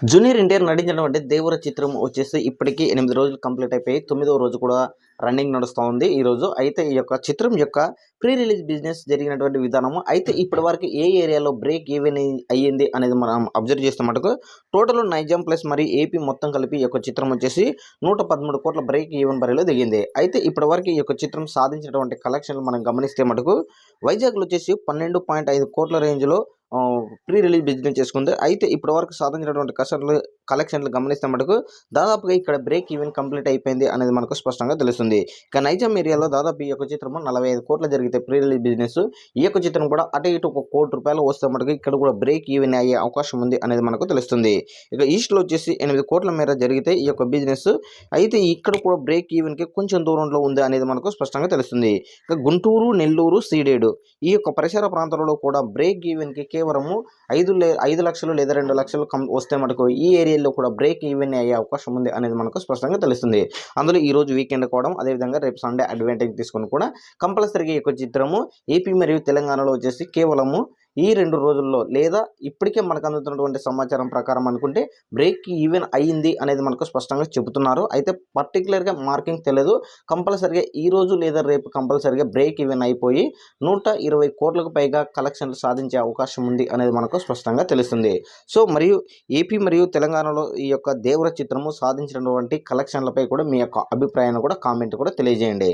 Junior NTR నటించినటువంటి దేవర చిత్రం వచ్చేసి ఇప్పటికీ ఎనిమిది రోజులు కంప్లీట్ అయిపోయి తొమ్మిదవ రోజు కూడా రన్నింగ్ నడుస్తూ ఉంది ఈ రోజు. అయితే ఈ యొక్క చిత్రం యొక్క ప్రీ రిలీజ్ బిజినెస్ జరిగినటువంటి విధానము. అయితే ఇప్పటి వరకు ఏ ఏరియాలో బ్రేక్ ఈవెన్ అయ్యింది అనేది మనం అబ్జర్వ్ చేస్తే మటుకు టోటల్ నైజాం ప్లస్ మరి ఏపీ మొత్తం కలిపి ఈ యొక్క చిత్రం వచ్చేసి నూట పదమూడు కోట్ల బ్రేక్ ఈవెన్ బరిలో దిగింది. అయితే ఇప్పటి వరకు ఈ యొక్క చిత్రం సాధించినటువంటి కలెక్షన్లు మనం గమనిస్తే మటుకు వైజాగ్లో వచ్చేసి పన్నెండు పాయింట్ ఐదు కోట్ల రేంజ్లో ప్రీ రిలీజ్ బిజినెస్ చేసుకుంది. అయితే ఇప్పటి వరకు సాధించినటువంటి కస్టమర్లు కలెక్షన్లు గమనిస్తే మటుకు దాదాపుగా ఇక్కడ బ్రేక్ ఈవెన్ కంప్లీట్ అయిపోయింది అనేది మనకు స్పష్టంగా తెలుస్తుంది. ఇక నైజాం ఏరియాలో దాదాపు ఈ యొక్క చిత్రము నలభై ఐదు కోట్ల జరిగితే ప్రీ రిలీజ్ బిజినెస్ ఈ యొక్క చిత్రం కూడా అటు ఇటు ఒక కోటి రూపాయలు వస్తే మటుకు ఇక్కడ కూడా బ్రేక్ ఈవెన్ అయ్యే అవకాశం ఉంది అనేది మనకు తెలుస్తుంది. ఇక ఈస్ట్లో వచ్చేసి ఎనిమిది కోట్ల మేర జరిగితే ఈ యొక్క బిజినెస్ అయితే ఇక్కడ కూడా బ్రేక్ ఈవెన్కి కొంచెం దూరంలో ఉంది అనేది మనకు స్పష్టంగా తెలుస్తుంది. ఇక గుంటూరు నెల్లూరు సీడేడు ఈ యొక్క పరిసర ప్రాంతాలలో కూడా బ్రేక్ ఈవెన్కి కేవలము ఐదు లే ఐదు లక్షలు లేదా రెండు లక్షలు కం వస్తే మనకు ఈ ఏరియాలో కూడా బ్రేక్ ఈవెన్ అయ్యే అవకాశం ఉంది అనేది మనకు స్పష్టంగా తెలుస్తుంది. అందులో ఈ రోజు వీకెండ్ కావడం అదేవిధంగా రేపు సండే అడ్వాంటేజ్ తీసుకొని కూడా కంపల్సరీగా ఈ యొక్క చిత్రము ఏపీ మరియు తెలంగాణలో వచ్చేసి కేవలము ఈ రెండు రోజుల్లో లేదా ఇప్పటికే మనకు అందుతున్నటువంటి సమాచారం ప్రకారం అనుకుంటే బ్రేక్ ఈవెన్ అయ్యింది అనేది మనకు స్పష్టంగా చెబుతున్నారు. అయితే పర్టికులర్గా మార్కింగ్ తెలియదు కంపల్సరిగా ఈ రోజు లేదా రేపు కంపల్సరిగా బ్రేక్ ఈవెన్ అయిపోయి నూట ఇరవై కోట్లకు పైగా కలెక్షన్లు సాధించే అవకాశం ఉంది అనేది మనకు స్పష్టంగా తెలుస్తుంది. సో మరియు ఏపీ మరియు తెలంగాణలో ఈ యొక్క దేవర చిత్రము సాధించినటువంటి కలెక్షన్లపై కూడా మీ యొక్క అభిప్రాయాన్ని కూడా కామెంట్ కూడా తెలియజేయండి.